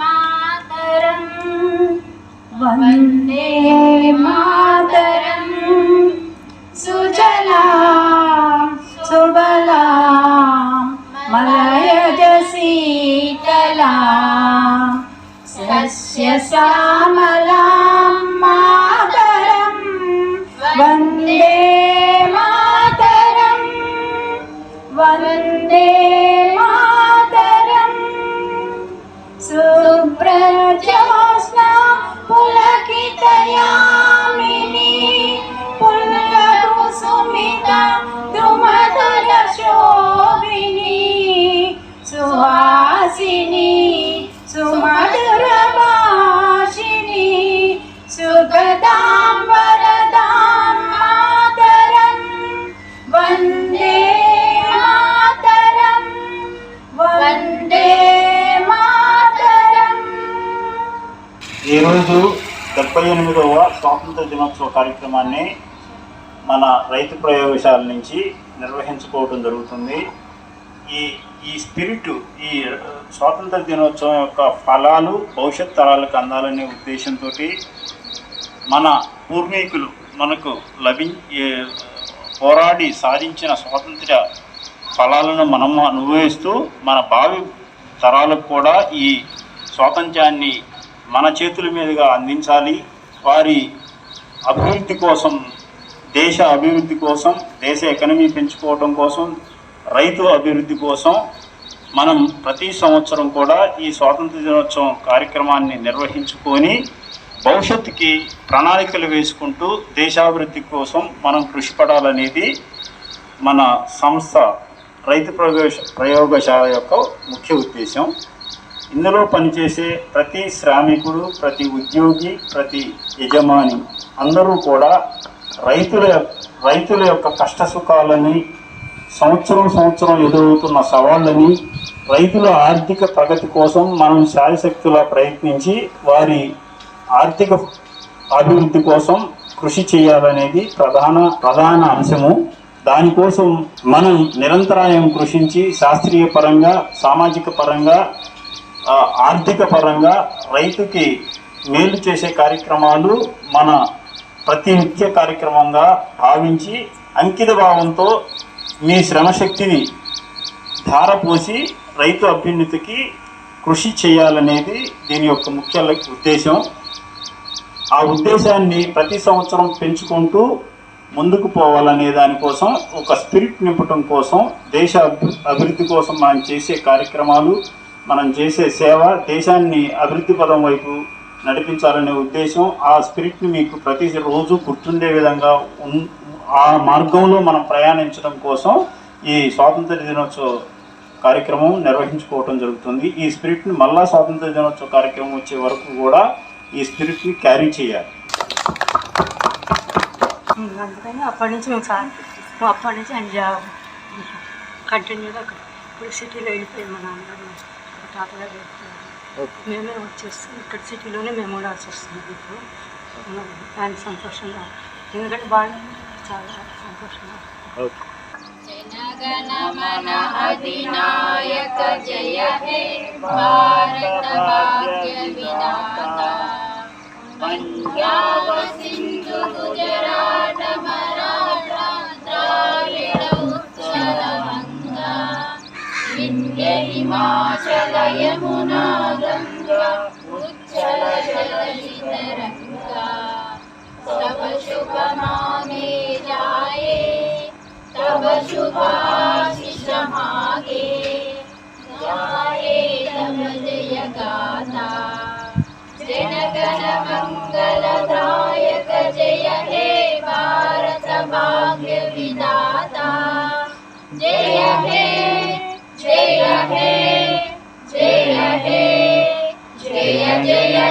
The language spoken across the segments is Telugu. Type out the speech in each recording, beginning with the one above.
मातरम्। वंदे मातर ఈరోజు డెబ్బై ఎనిమిదవ స్వాతంత్ర దినోత్సవ కార్యక్రమాన్ని మన రైతు ప్రయోగశాల నుంచి నిర్వహించుకోవడం జరుగుతుంది. ఈ ఈ స్పిరిట్ ఈ స్వాతంత్ర దినోత్సవం యొక్క ఫలాలు భవిష్యత్ తరాలకు అందాలనే ఉద్దేశంతో మన పూర్వీకులు మనకు లభి పోరాడి సాధించిన స్వాతంత్ర ఫలాలను మనం అనుభవిస్తూ మన భావి తరాలకు కూడా ఈ స్వాతంత్రాన్ని మన చేతుల మీదుగా అందించాలి. వారి అభివృద్ధి కోసం దేశ అభివృద్ధి కోసం దేశ ఎకనమీ పెంచుకోవడం కోసం రైతు అభివృద్ధి కోసం మనం ప్రతి సంవత్సరం కూడా ఈ స్వాతంత్ర దినోత్సవం కార్యక్రమాన్ని నిర్వహించుకొని భవిష్యత్తుకి ప్రణాళికలు వేసుకుంటూ దేశాభివృద్ధి కోసం మనం కృషి పడాలనేది మన సంస్థ రైతు ప్రయోగ ప్రయోగశాల యొక్క ముఖ్య ఉద్దేశం ఇందులో పనిచేసే ప్రతి శ్రామికుడు ప్రతి ఉద్యోగి ప్రతి యజమాని అందరూ కూడా రైతుల రైతుల యొక్క కష్ట సుఖాలని సంవత్సరం సంవత్సరం ఎదురవుతున్న సవాళ్ళని రైతుల ఆర్థిక ప్రగతి కోసం మనం శాయశక్తులా ప్రయత్నించి వారి ఆర్థిక అభివృద్ధి కోసం కృషి చేయాలనేది ప్రధాన ప్రధాన అంశము. దానికోసం మనం నిరంతరాయం కృషించి శాస్త్రీయ పరంగా సామాజిక పరంగా ఆర్థిక పరంగా రైతుకి మేలు చేసే కార్యక్రమాలు మన ప్రతి నిత్య కార్యక్రమంగా భావించి అంకిత భావంతో మీ శ్రమశక్తిని ధారపోసి రైతు అభ్యున్నతికి కృషి చేయాలనేది దీని యొక్క ముఖ్య ఉద్దేశం. ఆ ఉద్దేశాన్ని ప్రతి సంవత్సరం పెంచుకుంటూ ముందుకు పోవాలనే దానికోసం ఒక స్పిరిట్ నింపటం కోసం దేశ అభివృద్ధి కోసం మనం చేసే కార్యక్రమాలు మనం చేసే సేవ దేశాన్ని అభివృద్ధి పదం వైపు నడిపించాలనే ఉద్దేశం ఆ స్పిరిట్ని మీకు ప్రతి రోజు గుర్తుండే విధంగా ఉన్- ఆ మార్గంలో మనం ప్రయాణించడం కోసం ఈ స్వాతంత్ర దినోత్సవ కార్యక్రమం నిర్వహించుకోవటం జరుగుతుంది. ఈ స్పిరిట్ని మళ్ళా స్వాతంత్ర దినోత్సవ కార్యక్రమం వచ్చే వరకు కూడా ఈ స్పిరిట్ని క్యారీ చేయాలి. అందుకని అప్పటి నుంచి మేము సార్ అప్పటి నుంచి ఆయన కంటిన్యూగా ఇప్పుడు సిటీలో వెళ్ళిపోయాం మా నాన్నగారు. మా తాతగారు వెళ్ళిపోయారు మేమే వచ్చేస్తాం ఇక్కడ సిటీలోనే మేము ఉండాల్సి వస్తుంది ఇప్పుడు మరి ఆయన సంతోషంగా ఎందుకంటే బాగా చాలా సంతోషంగా जनगणमन अधिनायक जय हे भारत भाग्य विधाता पंजाब सिंधु हिमाचल यमुना गंगा उच्चल जलधि सब शुभ माने जाए तब शुभाशिष मागे गाये तब जय गाथा जनगण मंगलदायक जय हे भारत भाग्य विधाता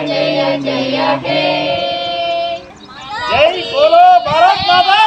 జయ జయ హే జై బోలో భారత్ మాతా